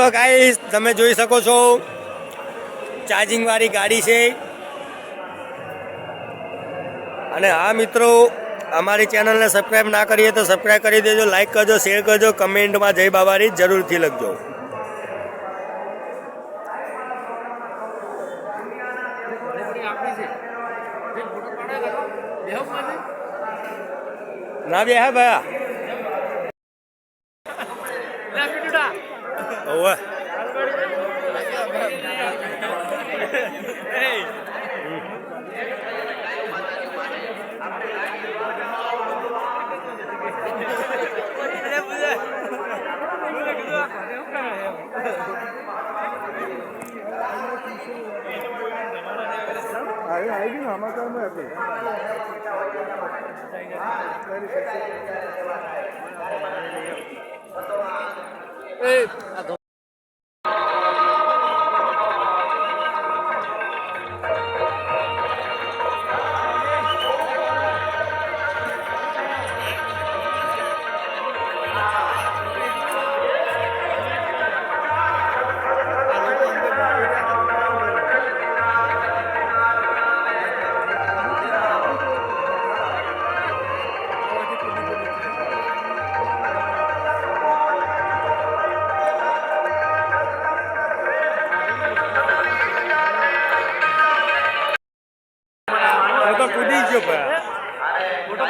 તો ગાઈસ તમે જોઈ શકો છો ચાર્જિંગ વાળી ગાડી છે. અને હા મિત્રો, અમારી ચેનલને સબસ્ક્રાઇબ ના કરીએ તો સબસ્ક્રાઇબ કરી દેજો લાઈક કરજો શેર કરજો કમેન્ટમાં જય બાબારી જરૂરથી લખજો. ના બે હા Boa. Aí, aí, não, mas é calma aí, pô. Ei, તો કૂદી ગયો ભાઈ.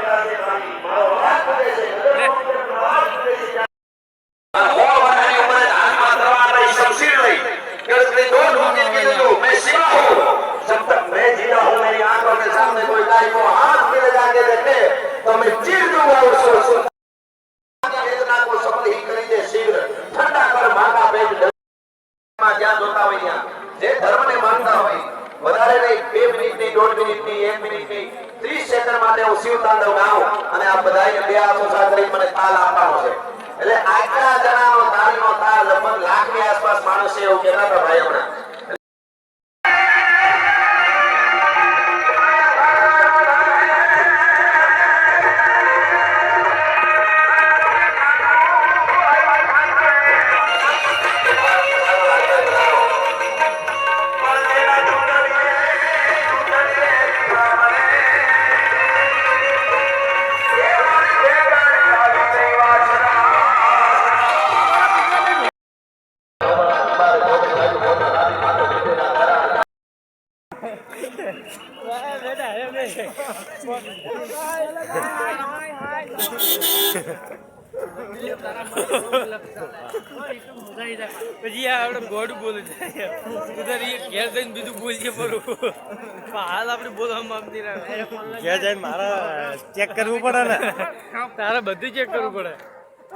હોવાની જે ધર્મને માનતા હોય, વધારે નહીં, બે મિનિટની દોઢ મિનિટની એક મિનિટની ત્રીસ સેકન્ડ માટે હું શિવ તાંડવ ગાઉં અને આ બધાને બે હાથો સાથે મને તાલ આપવાનો છે. એટલે આટલા જણાનો તાલનો તાલ લગભગ લાખની આસપાસ માણસ એવું કહેતા હતા ભાઈ હમણાં. પછી આ આપણે ગોડ બોલે છે ઘેર જઈને બીજું હાલ આપણે બોલવા માંગતી ઘેર જઈને મારે ચેક કરવું પડે તારે બધું ચેક કરવું પડે